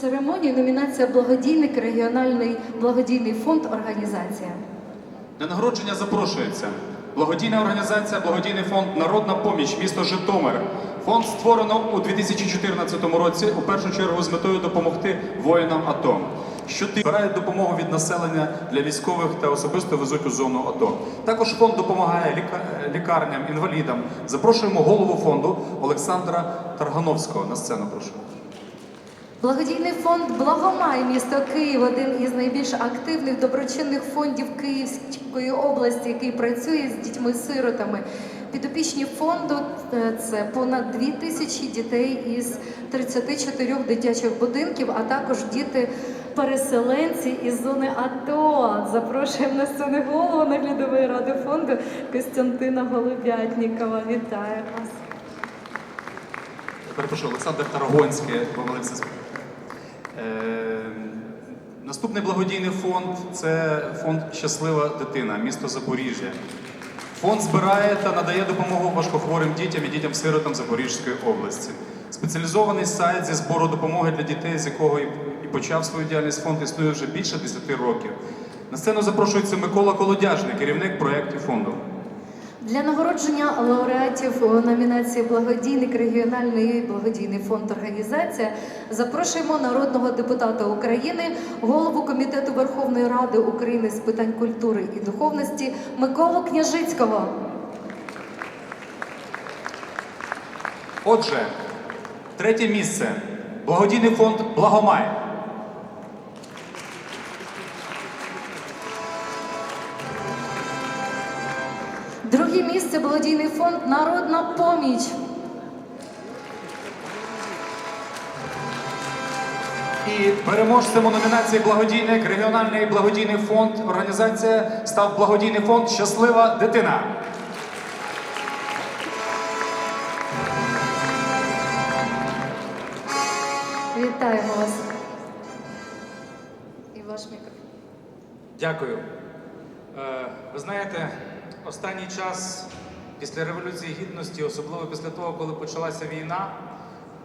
церемонії номінація Благодійник, регіональний благодійний фонд організація. На нагородження запрошується благодійна організація, благодійний фонд Народна поміч, місто Житомир. Фонд створено у 2014 році у першу чергу з метою допомогти воїнам АТО. Щотижня збирають допомогу від населення для військових та особисто везуть у зону АТО. Також фонд допомагає лікарням, інвалідам. Запрошуємо голову фонду Олександра Таргановського на сцену. Прошу. Благодійний фонд Благомай, місто Київ, один із найбільш активних доброчинних фондів Київської області, який працює з дітьми-сиротами. Підопічні фонду е, це понад 2 тисячі дітей із 34 дитячих будинків, а також діти-переселенці із зони АТО. Запрошуємо на сцену голову наглядової ради фонду Костянтина Голубятнікова. Вітаю вас. Перепрошую, Олександр Тарагонський, помилився. з- Наступний благодійний фонд це фонд Щаслива дитина, місто Запоріжжя. Фонд збирає та надає допомогу важкохворим дітям і дітям-сиротам Запорізької області. Спеціалізований сайт зі збору допомоги для дітей, з якого і почав свою діяльність фонд, існує вже більше 10 років. На сцену запрошується Микола Колодяжний, керівник проєктів фонду. Для нагородження лауреатів у номінації Благодійник регіональний благодійний фонд організація запрошуємо народного депутата України, голову комітету Верховної Ради України з питань культури і духовності Миколу Княжицького. Отже, третє місце. Благодійний фонд Благомай. Друге місце благодійний фонд Народна поміч. І переможцем у номінації Благодійник регіональний благодійний фонд організація став благодійний фонд Щаслива дитина. Вітаємо вас. І ваш мікрофон. Дякую. Е, Ви знаєте, останній час після Революції Гідності, особливо після того, коли почалася війна,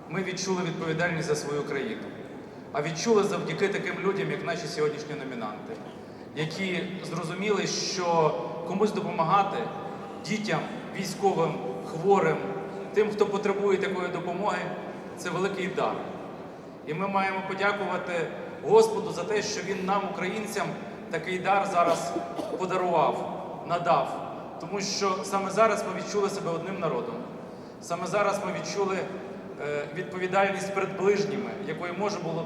ми відчули відповідальність за свою країну. А відчули завдяки таким людям, як наші сьогоднішні номінанти, які зрозуміли, що комусь допомагати дітям, військовим, хворим, тим, хто потребує такої допомоги, це великий дар. І ми маємо подякувати Господу за те, що Він нам, українцям, такий дар зараз подарував, надав. Тому що саме зараз ми відчули себе одним народом. Саме зараз ми відчули е, відповідальність перед ближніми, якої може було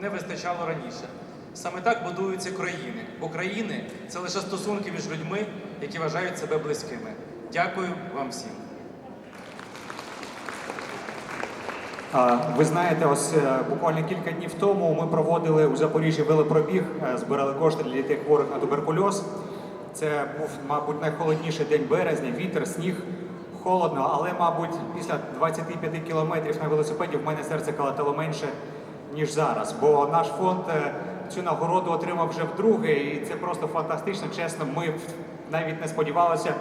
не вистачало раніше. Саме так будуються країни. Бо країни це лише стосунки між людьми, які вважають себе близькими. Дякую вам всім. Ви знаєте, ось е, буквально кілька днів тому ми проводили у Запоріжжі велопробіг, е, збирали кошти для дітей хворих на туберкульоз. Це був, мабуть, найхолодніший день березня, вітер, сніг, холодно, але, мабуть, після 25 кілометрів на велосипеді в мене серце калатало менше, ніж зараз. Бо наш фонд е, цю нагороду отримав вже вдруге, і це просто фантастично. Чесно, ми навіть не сподівалися.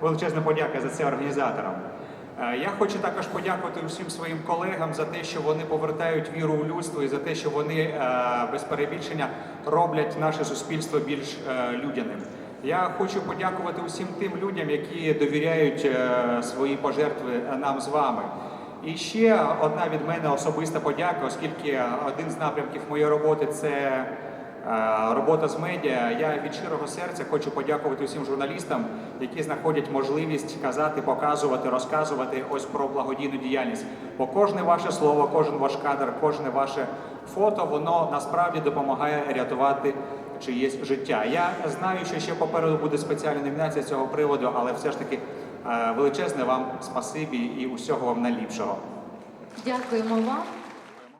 Величезна подяка за це організаторам. Е, Я хочу також подякувати усім своїм колегам за те, що вони повертають віру у людство і за те, що вони е, без перебільшення роблять наше суспільство більш людяним. Я хочу подякувати усім тим людям, які довіряють е, свої пожертви нам з вами. І ще одна від мене особиста подяка, оскільки один з напрямків моєї роботи це Е, Робота з медіа. Я від щирого серця хочу подякувати усім журналістам, які знаходять можливість казати, показувати, розказувати ось про благодійну діяльність. Бо кожне ваше слово, кожен ваш кадр, кожне ваше фото, воно насправді допомагає рятувати чиєсь життя. Я знаю, що ще попереду буде спеціальна номінація з цього приводу, але все ж таки е, величезне вам спасибі і усього вам найліпшого. Дякуємо вам.